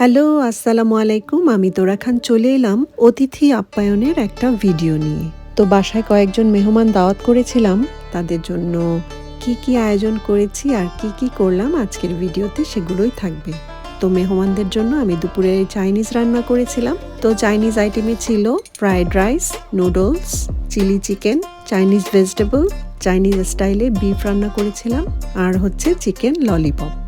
Hello, আসসালামু আলাইকুম। আমি তোরা খান চলে এলাম অতিথি আপ্যায়নের একটা ভিডিও নিয়ে। তো বাসায় কয়েকজন মেহমান দাওয়াত করেছিলাম। তাদের জন্য কি কি আয়োজন করেছি আর কি কি করলাম আজকের ভিডিওতে সেগুলোই থাকবে। তো মেহমানদের জন্য আমি দুপুরে চাইনিজ রান্না করেছিলাম। তো চাইনিজ আইটেমে ছিল fried rice, noodles, chilli chicken, Chinese vegetable, Chinese স্টাইলে বিফ রান্না করেছিলাম। আর হচ্ছে চিকেন ললিপপ।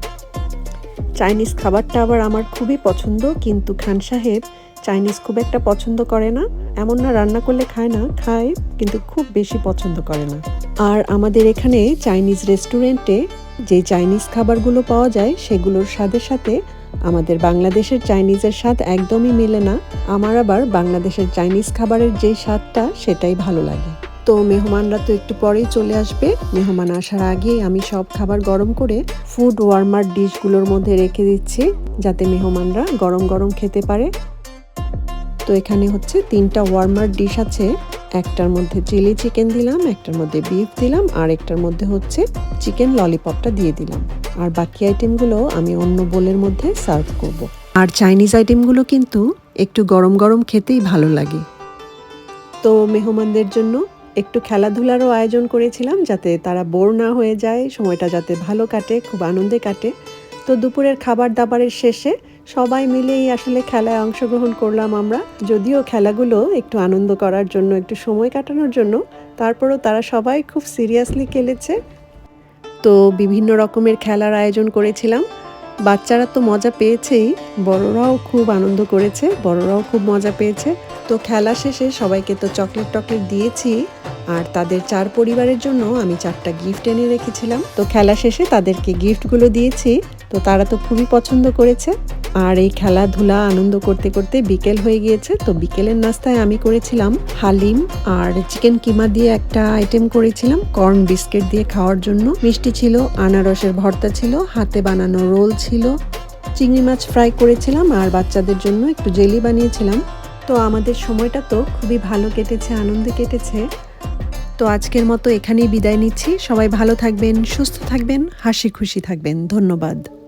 চাইনিজ খাবারটা আবার আমার খুবই পছন্দ, কিন্তু খান সাহেব চাইনিজ খুব একটা পছন্দ করে না। এমন না রান্না করলে খায় না, খায়, কিন্তু খুব বেশি পছন্দ করে না। আর আমাদের এখানে চাইনিজ রেস্টুরেন্টে যে চাইনিজ খাবারগুলো পাওয়া যায়, সেগুলোর স্বাদের সাথে আমাদের বাংলাদেশের চাইনিজের স্বাদ একদমই মেলে না। আমার আবার বাংলাদেশের চাইনিজ খাবারের যে স্বাদটা, সেটাই ভালো লাগে। তো মেহমানরা তো একটু পরেই চলে আসবে। মেহমান আসার আগেই আমি সব খাবার গরম করে ফুড ওয়ার্মার ডিশগুলোর মধ্যে রেখে দিচ্ছি, যাতে মেহমানরা গরম গরম খেতে পারে। তো এখানে হচ্ছে তিনটা ওয়ার্মার ডিশ আছে। একটার মধ্যে চিলি চিকেন দিলাম, একটার মধ্যে বিফ দিলাম, আর একটার মধ্যে হচ্ছে চিকেন ললিপপটা দিয়ে দিলাম। আর বাকি আইটেমগুলো আমি অন্য বোলের মধ্যে সার্ভ করব। আর চাইনিজ আইটেমগুলো কিন্তু একটু গরম গরম খেতেই ভালো লাগে। তো মেহমানদের জন্য একটু খেলাধুলারও আয়োজন করেছিলাম যাতে তারা বোর না হয়ে যায়, সময়টা যাতে ভালো কাটে, খুব আনন্দে কাটে। তো দুপুরের খাবার দাবারের শেষে সবাই মিলেই আসলে খেলায় অংশগ্রহণ করলাম আমরা। যদিও খেলাগুলো একটু আনন্দ করার জন্য, একটু সময় কাটানোর জন্য, তারপরও তারা সবাই খুব সিরিয়াসলি খেলেছে। তো বিভিন্ন রকমের খেলার আয়োজন করেছিলাম। বাচ্চারা তো মজা পেয়েছেই, বড়রাও খুব আনন্দ করেছে, বড়রাও খুব মজা পেয়েছে। তো খেলা শেষে সবাইকে তো চকলেট টকলেট দিয়েছি, আর তাদের চার পরিবারের জন্য আমি চারটা গিফট এনে রেখেছিলাম। তো খেলা শেষে তাদেরকে গিফটগুলো দিয়েছি, তো তারা তো খুবই পছন্দ করেছে। আর এই খেলাধুলা আনন্দ করতে করতে বিকেল হয়ে গিয়েছে। তো বিকেলের নাস্তায় আমি করেছিলাম হালিম আর চিকেন কিমা দিয়ে একটা আইটেম করেছিলাম কর্ন বিস্কিট দিয়ে খাওয়ার জন্য। মিষ্টি ছিল, আনারসের ভর্তা ছিল, হাতে বানানো রোল ছিল। চিংড়ি মাছ ফ্রাই করেছিলাম আর বাচ্চাদের জন্য একটু জেলি বানিয়েছিলাম। তো আমাদের সময়টা তো খুবই ভালো কেটেছে, আনন্দে কেটেছে। তো আজকের মতো এখানেই বিদায় নিচ্ছি। সবাই ভালো থাকবেন, সুস্থ থাকবেন, হাসি খুশি থাকবেন। ধন্যবাদ।